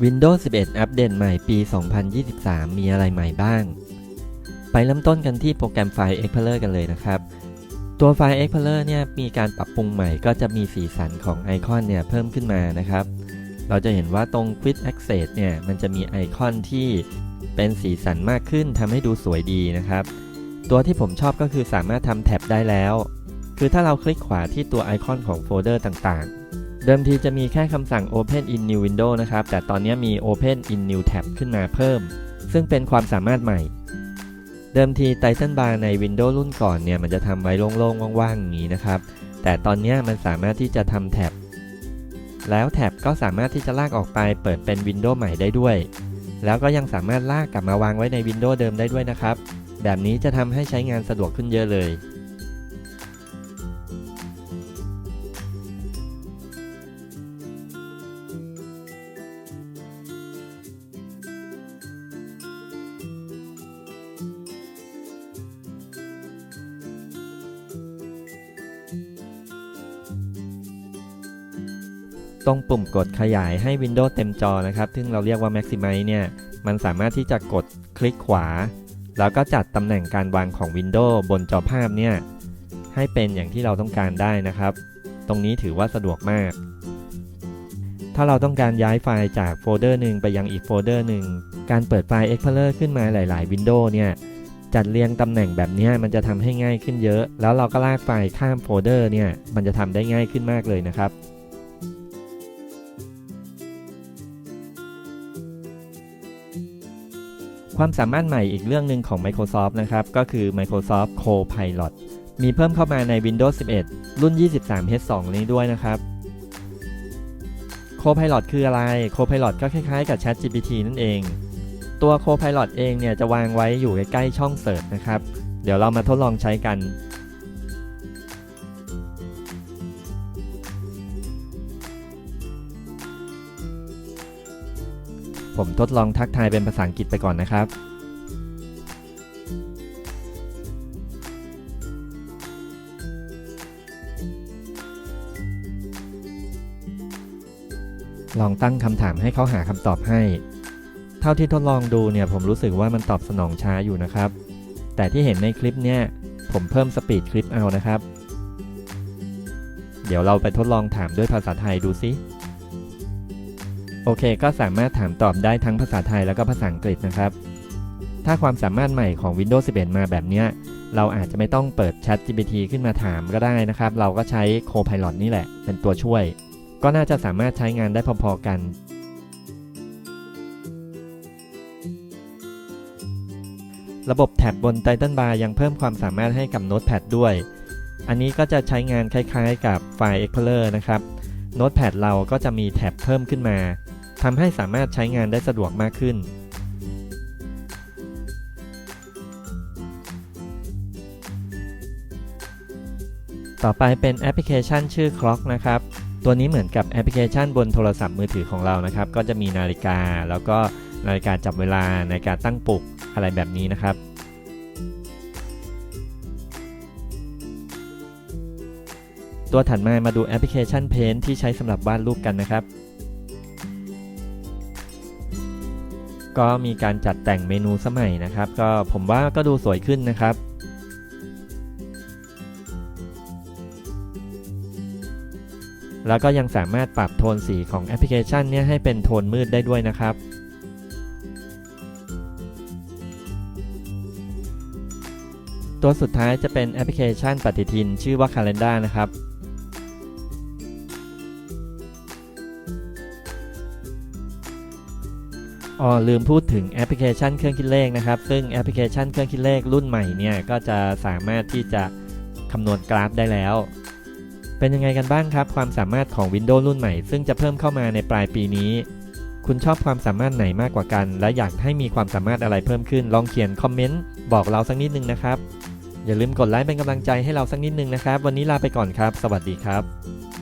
Windows 11 อัปเดตใหม่ปี 2023 มีอะไรใหม่บ้าง ไปเริ่มต้นกันที่โปรแกรมไฟล์ Explorer กันเลยนะครับ ตัวไฟล์ Explorer เนี่ยมีการปรับปรุงใหม่ก็จะมีสีสันของไอคอนเนี่ยเพิ่มขึ้นมานะครับ เราจะเห็นว่าตรง Quick Access เนี่ยมันจะมีไอคอนที่เป็นสีสันมากขึ้นทำให้ดูสวยดีนะครับ ตัวที่ผมชอบก็คือสามารถทำแท็บได้แล้ว คือถ้าเราคลิกขวาที่ตัวไอคอนของโฟลเดอร์ต่างๆ เดิมทีจะมีแค่คำสั่ง Open in New Window นะครับ แต่ตอนนี้มี Open in New Tab ขึ้นมาเพิ่ม ซึ่งเป็นความสามารถใหม่ เดิมที Title Bar ใน Windows รุ่นก่อนเนี่ย มันจะทำไว้โล่งๆ ว่างๆ อย่างนี้นะครับ แต่ตอนนี้มันสามารถที่จะทำแท็บ แล้วแท็บก็สามารถที่จะลากออกไปเปิดเป็น Windows ใหม่ได้ด้วย แล้วก็ยังสามารถลากกลับมาวางไว้ใน Windows เดิมได้ด้วยนะครับ แบบนี้จะทำให้ใช้งานสะดวกขึ้นเยอะเลย ตรงปุ่มกดขยายให้ Windows เต็มจอนะครับ ซึ่งเราเรียกว่า Maximize เนี่ย มันสามารถที่จะกดคลิกขวา แล้วก็จัดตำแหน่งการวางของ Windows บนจอภาพเนี่ย ให้เป็นอย่างที่เราต้องการได้นะครับ ตรงนี้ถือว่าสะดวกมาก ถ้าเราต้องการย้ายไฟล์จากโฟลเดอร์หนึ่งไปยังอีกโฟลเดอร์หนึ่ง การเปิดไฟล์ Explorer ขึ้นมาหลาย ๆ Windows เนี่ยจัดเรียงตำแหน่งแบบนี้มันจะทำให้ง่ายขึ้นเยอะ แล้วเราก็ลากไฟล์ข้ามโฟลเดอร์เนี่ย มันจะทำได้ง่ายขึ้นมากเลยนะครับ ความสามารถใหม่อีกเรื่องหนึ่งของ Microsoft นะครับ ก็คือ Microsoft Copilot มีเพิ่มเข้ามาใน Windows 11 รุ่น 23H2 นี้ด้วยนะครับ Copilot คืออะไร Copilot ก็คล้ายๆกับ ChatGPT นั่นเอง ตัว Copilot เองเนี่ยจะวางไว้อยู่ใกล้ๆช่องเสิร์ชนะครับ เดี๋ยวเรามาทดลองใช้กัน ผมทดลองทักทายเป็นภาษาอังกฤษไปก่อนนะครับ ลองตั้งคำถามให้เขาหาคำตอบให้ เท่าที่ทดลองดูเนี่ยผมรู้สึกว่ามันตอบสนองช้าอยู่นะครับ แต่ที่เห็นในคลิปเนี่ยผมเพิ่มสปีดคลิปเอานะครับ เดี๋ยวเราไปทดลองถามด้วยภาษาไทยดูซิ โอเค ก็สามารถถามตอบได้ทั้งภาษาไทยแล้วก็ภาษาอังกฤษนะครับ ถ้าความสามารถใหม่ของ Windows 11 มาแบบเนี้ยเราอาจจะไม่ต้องเปิด Chat GPT ขึ้นมาถามก็ได้นะครับ เราก็ใช้ Copilot นี่แหละ เป็นตัวช่วย ก็น่าจะสามารถใช้งานได้พอๆกัน ระบบแท็บบน Title Bar ยังเพิ่มความสามารถให้กับ Notepad ด้วย อันนี้ก็จะใช้งานคล้ายๆ กับไฟล์ Explorer นะครับ Notepad เราก็จะมีแท็บเพิ่มขึ้นมา ทำให้สามารถใช้งานได้สะดวกมากขึ้น ต่อไปเป็นแอปพลิเคชันชื่อ Clock นะครับ ตัวนี้เหมือนกับแอปพลิเคชันบนโทรศัพท์มือถือของเรานะครับ ก็จะมีนาฬิกา แล้วก็นาฬิกาจับเวลานาฬิกาตั้งปลุกอะไรแบบนี้นะครับตัวถัดมามาดูแอปพลิเคชัน Paint ที่ใช้สำหรับวาดรูปกันนะครับ ก็มีการจัดแต่งเมนูสมัยนะครับ ก็ผมว่าก็ดูสวยขึ้นนะครับแล้วก็ยังสามารถปรับโทนสีของแอปพลิเคชันนี้ให้เป็นโทนมืดได้ด้วยนะครับ ตัวสุดท้ายจะเป็นแอปพลิเคชันปฏิทินชื่อว่า Calendar นะครับ อ๋อลืมพูดถึงแอปพลิเคชันเครื่องคิดเลขนะครับ ซึ่งแอปพลิเคชันเครื่องคิดเลขรุ่นใหม่เนี่ยก็จะสามารถที่จะคำนวณกราฟได้แล้ว เป็นยังไงกันบ้างครับ ความสามารถของ Windows รุ่นใหม่ ซึ่งจะเพิ่มเข้ามาในปลายปีนี้ คุณชอบความสามารถไหนมากกว่ากัน และอยากให้มีความสามารถอะไรเพิ่มขึ้น ลองเขียนคอมเมนต์บอกเราสักนิดนึงนะครับ อย่าลืมกดไลค์เป็นกำลังใจให้เราสักนิดนึงนะครับ วันนี้ลาไปก่อนครับ สวัสดีครับ